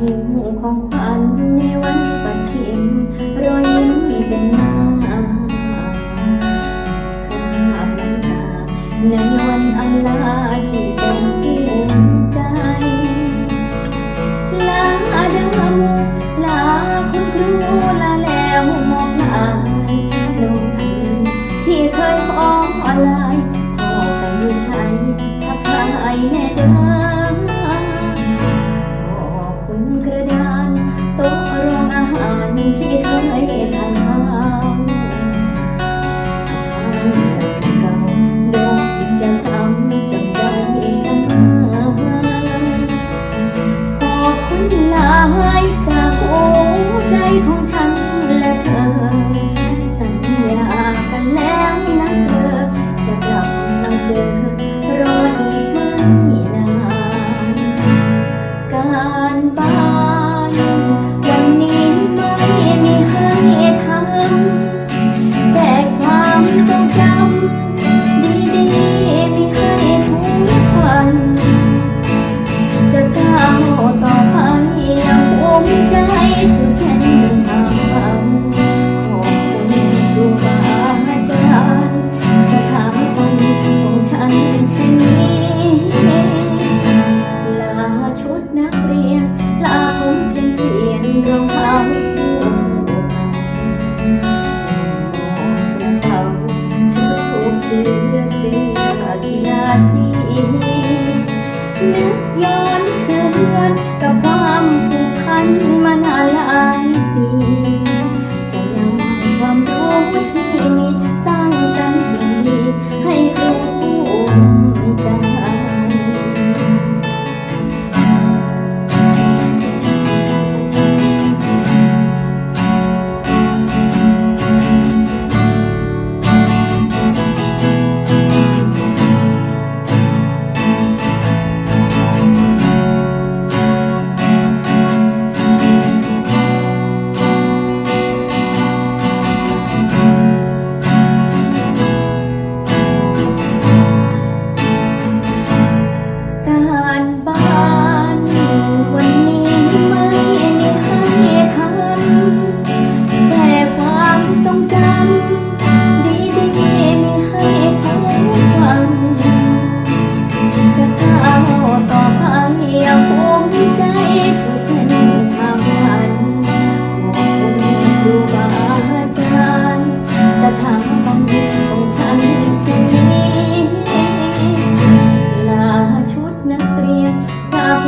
หิวของขวัญในวันปัจฉิมรอยยิ้มเป็นหน้าข้าบน้ำตาในวันอำลาที่ ของฉันและเธอ เสือเสือกยาสีนึกย้อนคืนกับความผูกพันมานานหลาย จะก้าวต่อไปอาภูมใจสู่เส้นทางวันขอบคุณครูบาอาจารย์ สถาบันของฉันคนนี้ลาชุดนักรียนพาผ